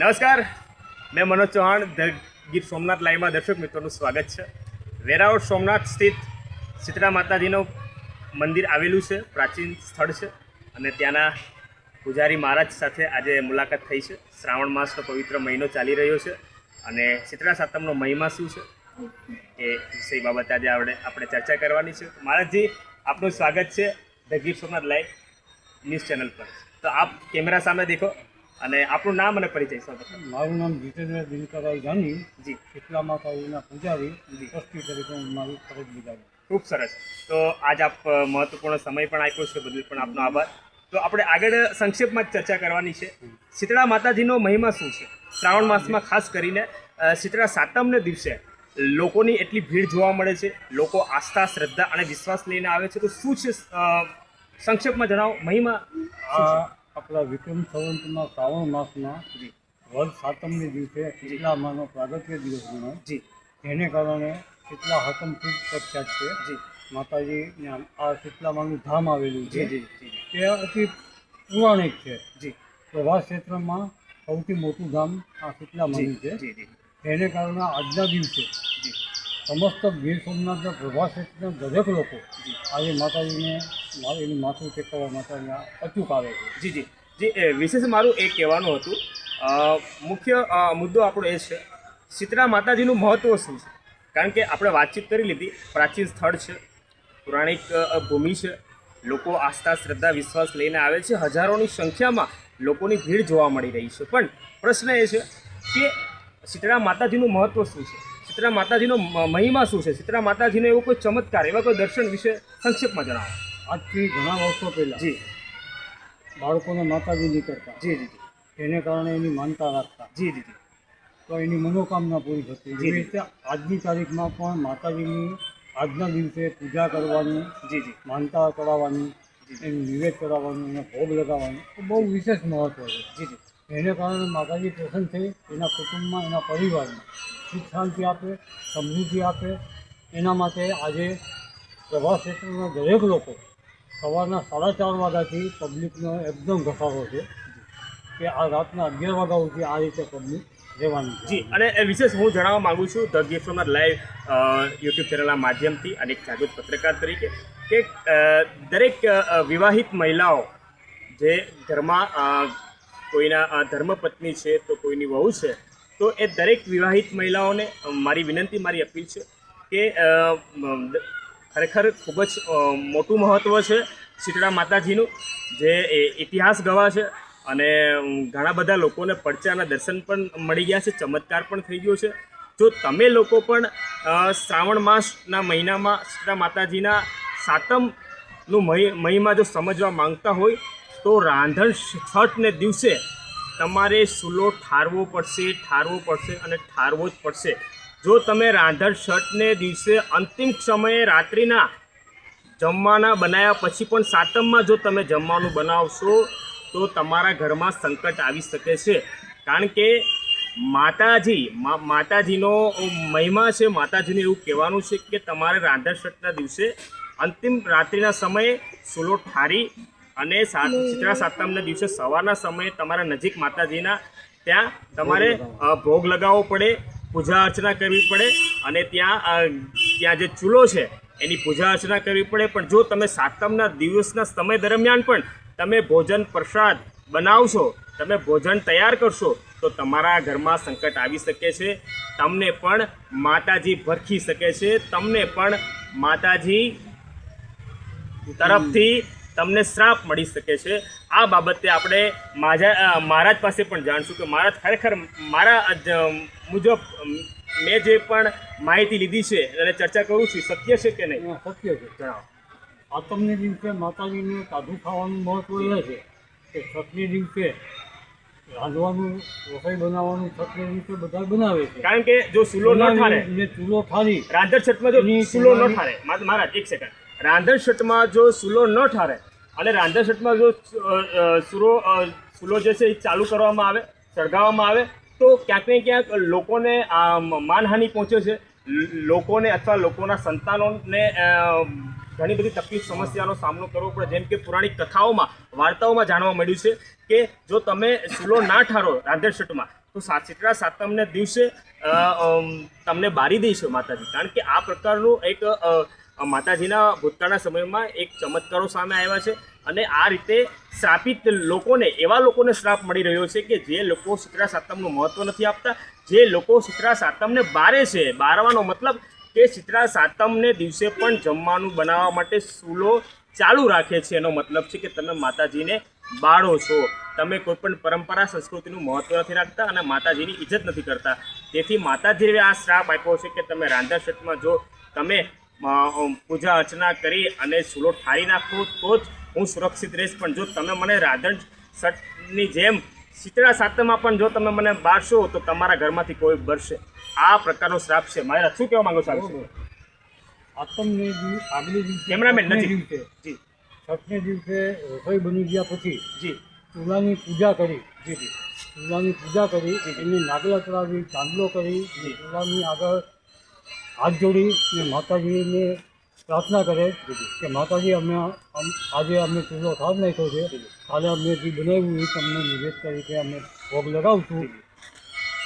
નમસ્કાર. મેં મનોજ ચૌહાણ ધ ગીર સોમનાથ લાઈવમાં દર્શક મિત્રોનું સ્વાગત છે. વેરાવળ સોમનાથ સ્થિત શીતળા માતાજીનું મંદિર આવેલું છે, પ્રાચીન સ્થળ છે અને ત્યાંના પૂજારી મહારાજ સાથે આજે મુલાકાત થઈ છે. શ્રાવણ માસનો પવિત્ર મહિનો ચાલી રહ્યો છે અને શીતળા સાતમનો મહિમા શું છે એ વિષય બાબતે આજે આપણે આપણે ચર્ચા કરવાની છે. મહારાજજી, આપનું સ્વાગત છે the Gir Somnath live news channel પર. તો આપ કેમેરા સામે દેખો. અને આપણું નામ અને પરિચય સૌ મારું નામ જીતેન્દ્ર દિનકરભાઈ જાની. જી. શીતલા માતાજીના પૂજારી ટ્રસ્ટી તરીકે હું મારી ફરજ બજાવી. ખૂબ સરસ. તો આજ આપ મહત્વપૂર્ણ સમય પણ આપ્યો છે બદલ પણ આપનો આભાર. તો આપણે આગળ સંક્ષેપમાં જ ચર્ચા કરવાની છે. શીતળા માતાજીનો મહિમા શું છે? શ્રાવણ માસમાં ખાસ કરીને શીતળા સાતમને દિવસે લોકોની એટલી ભીડ જોવા મળે છે લોકો આસ્થા શ્રદ્ધા અને વિશ્વાસ લઈને આવે છે. તો શું છે સંક્ષેપમાં જણાવો મહિમા આપણા વિક્રમ સંવંતના શ્રાવણ માસના વધ સાતમને દિવસે કેટલા માનો પ્રાગત્ય દિવસ ગણાય? જી. જેને કારણે શીતલા હાતમથી જ પ્રખ્યાત છે. જી. માતાજીને આ શીતલા માનું ધામ આવેલું જી છે તે અતિ પૌરાણિક છે. જી. પ્રવાસ ક્ષેત્રમાં સૌથી મોટું ધામ આ શીતલા માનું છે? તેને કારણે આજના દિવસે જી. સમસ્ત ગીર સોમનાથના પ્રવાસ ક્ષેત્રના દરેક લોકો આજે માતાજીને એનું માથું ટેકવવા માટે અહીંયા અચૂક આવે છે. જી જી. જી વિશેષ મારું એ કહેવાનું હતું. મુખ્ય મુદ્દો આપણો એ છે, શીતળા માતાજીનું મહત્ત્વ શું છે? કારણ કે આપણે વાતચીત કરી લીધી, પ્રાચીન સ્થળ છે, પૌરાણિક ભૂમિ છે, લોકો આસ્થા, શ્રદ્ધા, વિશ્વાસ લઈને આવે છે, હજારોની સંખ્યામાં લોકોની ભીડ જોવા મળી રહી છે. પણ પ્રશ્ન એ છે કે શીતળા માતાજીનું મહત્ત્વ શું છે? શીતળા માતાજીનો મહિમા શું છે? શીતળા માતાજીનો એવો કોઈ ચમત્કાર, એવા કોઈ દર્શન વિશે સંક્ષેપમાં જણાવો. આજથી ઘણા વર્ષો પહેલાં જી. બાળકોને માતાજી કરતા જી જી તેને કારણે એની માનતા રાખતા. જી જી તો એની મનોકામના પૂરી થતી. જે એવી રીતે આજની તારીખમાં પણ માતાજીની આજના દિવસે પૂજા કરવાની જી જી. માનતા કરાવવાની એનું નિવેદ કરાવવાનું એને ભોગ લગાવવાનું એ બહુ વિશેષ મહત્ત્વ છે. જી જી. એને કારણે માતાજી પ્રસન્ન થઈ એના કુટુંબમાં એના પરિવારમાં સુખ શાંતિ આપે સમૃદ્ધિ આપે. એના માટે આજે પ્રવાસ ક્ષેત્રના દરેક લોકો સવારના સાડા ચાર વાગ્યાથી પબ્લિકનો એકદમ ઘસારો છે કે આ રાતના અગિયાર વાગ્યા સુધી આ રીતે પબ્લિક રહેવાની જી, અને એ વિશેષ હું જણાવવા માંગુ છું the gift Somnath live YouTube ચેનલના માધ્યમથી અને એક જાગૃત પત્રકાર તરીકે કે દરેક વિવાહિત મહિલાઓ જે ઘરમાં કોઈના ધર્મપત્ની છે તો કોઈની વહુ છે, તો એ દરેક વિવાહિત મહિલાઓને મારી વિનંતી, મારી અપીલ છે કે ખરેખર ખૂબ જ મોટું મહત્ત્વ છે શીતળા માતાજીનું, જે ઇતિહાસ ગવા છે અને ઘણા બધા લોકોને પડચાના દર્શન પણ મળી ગયા છે, ચમત્કાર પણ થઈ ગયો છે. જો તમે લોકો પણ શ્રાવણ માસના મહિનામાં શીતળા માતાજીના સાતમનું મહિ, મહિમા જો સમજવા માંગતા હોય, તો રાંધણ છઠને દિવસે તમારે સુલો ઠારવો પડશે ઠારવો પડશે અને ઠારવો જ પડશે. જો તમે રાંધણ છઠને દિવસે અંતિમ સમયે રાત્રિના જમવાના બનાવ્યા પછી પણ સાતમમાં જો તમે જમવાનું બનાવશો, તો તમારા ઘરમાં સંકટ આવી શકે છે. કારણ કે માતાજી માતાજીનો મહિમા છે, માતાજીને એવું કહેવાનું છે કે તમારે રાંધણ છઠના દિવસે અંતિમ રાત્રિના સમયે સુલો ઠારી અને સાત શીતળા સાતમના દિવસે સવારના સમયે તમારા નજીક માતાજીના ત્યાં તમારે ભોગ લગાવવો પડે. પૂજા અર્ચના કરવી પડે અને ત્યાં ત્યાં જે ચૂલો છે, એની પૂજા અર્ચના કરવી પડે. પણ જો તમે સાતમના દિવસના સમય દરમિયાન પણ તમે ભોજન પ્રસાદ બનાવશો, તમે ભોજન તૈયાર કરશો, તો તમારા ઘરમાં સંકટ આવી શકે છે. તમને પણ માતાજી ભરખી શકે છે. તમને પણ માતાજી તરફથી તમને શ્રાપ મળી શકે છે. આ બાબતે આપણે માજા મહારાજ પાસે પણ જાણશું કે મહારાજ ખરેખર મારા મુજબ મેં જે પણ માહિતી લીધી છે અને ચર્ચા કરું છું સત્ય છે કે નહીં? શક્ય છે જણાવો. આતમને દિવસે માતાજીને કાઢું ખાવાનું મહત્વ એ છે. કે છઠને દિવસે રાંધવાનું રસોઈ બનાવવાનું છઠને દિવસે બધા બનાવે છે. કારણ કે જો ચૂલો ન ઠારે ચૂલો ઠારી. રાંધણ છઠમાં જો ચૂલો સૂલો ન ઠારે મહારાજ એક સેકન્ડ રાંધણ છઠમાં જો ચૂલો ન ઠારે અને રાંધણ છઠમાં જો સુરો સૂલો જે છે એ ચાલુ કરવામાં આવે, સળગાવવામાં આવે, તો ક્યાંક ને ક્યાંક લોકોને માનહાનિ પહોંચે છે. લોકોને અથવા લોકોના સંતાનોને ઘણી બધી તકલીફ, સમસ્યાનો સામનો કરવો પડે. જેમ કે પૌરાણિક કથાઓમાં, વાર્તાઓમાં જાણવા મળ્યું છે કે જો તમે સૂલો ના ઠારો રાંધણ છઠમાં તો શીતળા સાતમને દિવસે તમને બારી દઈશું માતાજી. કારણ કે આ પ્રકારનું એક માતાજીના ભૂતકાળના સમયમાં એક ચમત્કારો સામે આવ્યા છે અને આ રીતે શ્રાપિત લોકોને, એવા લોકોને શ્રાપ મળી રહ્યો છે કે જે લોકો શીતળા સાતમનું મહત્ત્વ નથી આપતા, જે લોકો શીતળા સાતમને બારે છે. બારવાનો મતલબ કે શીતળા સાતમને દિવસે પણ જમવાનું બનાવવા માટે સૂલો ચાલુ રાખે છે. એનો મતલબ છે કે તમે માતાજીને બાળો છો. તમે કોઈ પણ પરંપરા, સંસ્કૃતિનું મહત્ત્વ નથી રાખતા અને માતાજીની ઇજ્જત નથી કરતા. તેથી માતાજીએ આ શ્રાપ આપ્યો છે કે તમે રાંધા ક્ષેત્રમાં જો તમે પૂજા અર્ચના કરી અને ચૂલો ઠારી નાખો તો જ હું સુરક્ષિત રહીશ. પણ જો તમે મને રાધણ સટની જેમ શીતળા સાતમમાં પણ જો તમે મને બારશો તો તમારા ઘરમાંથી કોઈ બરશે આ પ્રકારનો શ્રાપ છે. મારે શું કહેવા માંગો છો? આતમને આગલે દિવસે કેમેરામેન નથી. જી. છઠને દિવસે રસોઈ બની ગયા પછી જી. ચૂલાની પૂજા કરી. જી જી. ચૂલાની પૂજા કરી એને નાગલા ચડાવી ચાંદલો કરી ચૂલાની આગળ હાથ જોડી ને માતાજીને પ્રાર્થના કરે કે માતાજી અમે આજે અમે ચૂલો ઠાર નાખ્યો છે. કાલે અમે જે બનાવ્યું એ તમને નિવેદ તરીકે અમે ભોગ લગાવશું.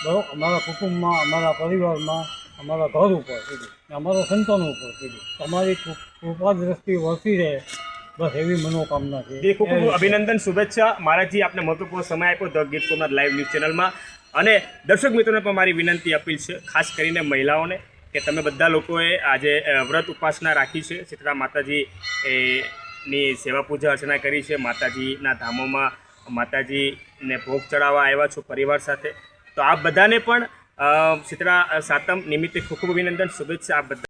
બરાબર અમારા કુટુંબમાં અમારા પરિવારમાં અમારા ઘર ઉપર ને અમારા સંતાનો ઉપર તમારી કૃપા દ્રષ્ટિ વરસી રહે. બસ એવી મનોકામના છે. ખૂબ ખૂબ અભિનંદન શુભેચ્છા. મારાજી આપને મહત્વપૂર્ણ સમય આપ્યો ધ ગીત સોમનાથ લાઈવ ન્યૂઝ ચેનલમાં. અને દર્શક મિત્રોને પણ મારી વિનંતી અપીલ છે ખાસ કરીને મહિલાઓને. કે તમે બધા લોકોએ આજે વ્રત ઉપાસના રાખી છે. શીતળા માતાજી ની સેવા પૂજા અર્ચના કરી છે. માતાજીના ધામોમાં માતાજીને ભોગ ચડાવવા આવ્યા છો પરિવાર સાથે. તો આપ બધાને પણ શીતળા સાતમ નિમિત્તે ખૂબ ખૂબ અભિનંદન, શુભેચ્છા આપ બધા.